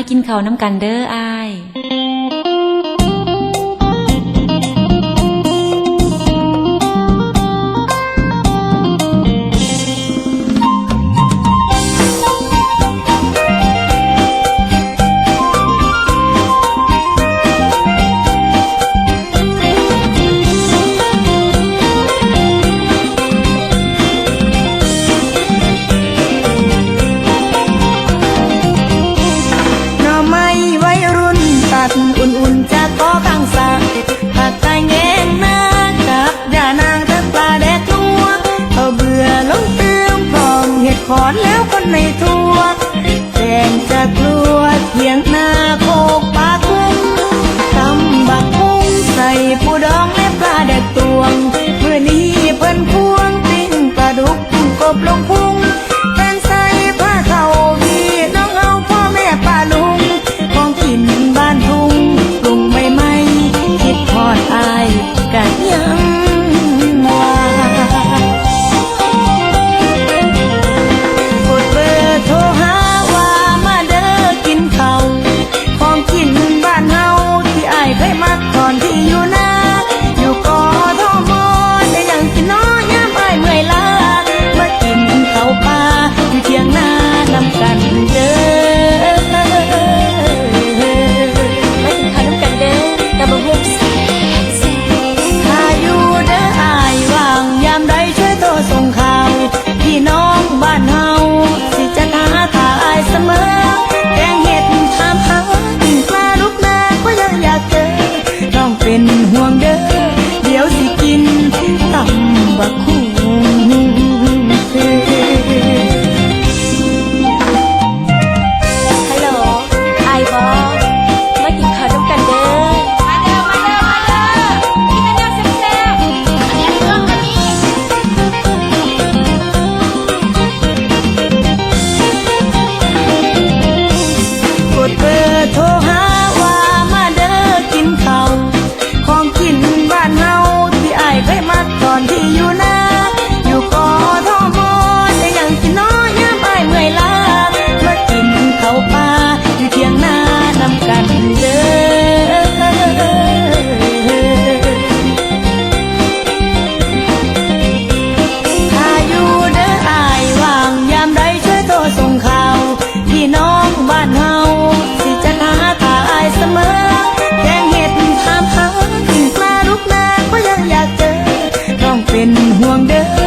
มากินข้าวน้ำกันเด้ออา ไม่ทั่วแจงจะกลัวเขียนหน้าโคกปากคุ้งตำบักพุ้งใส่ผู้ดองและปลาแดดตวงเมื่อนี้เพิ่นพวงติ้งปลาดุกกุ้กบลงพุ เป็นห่วงเด้อ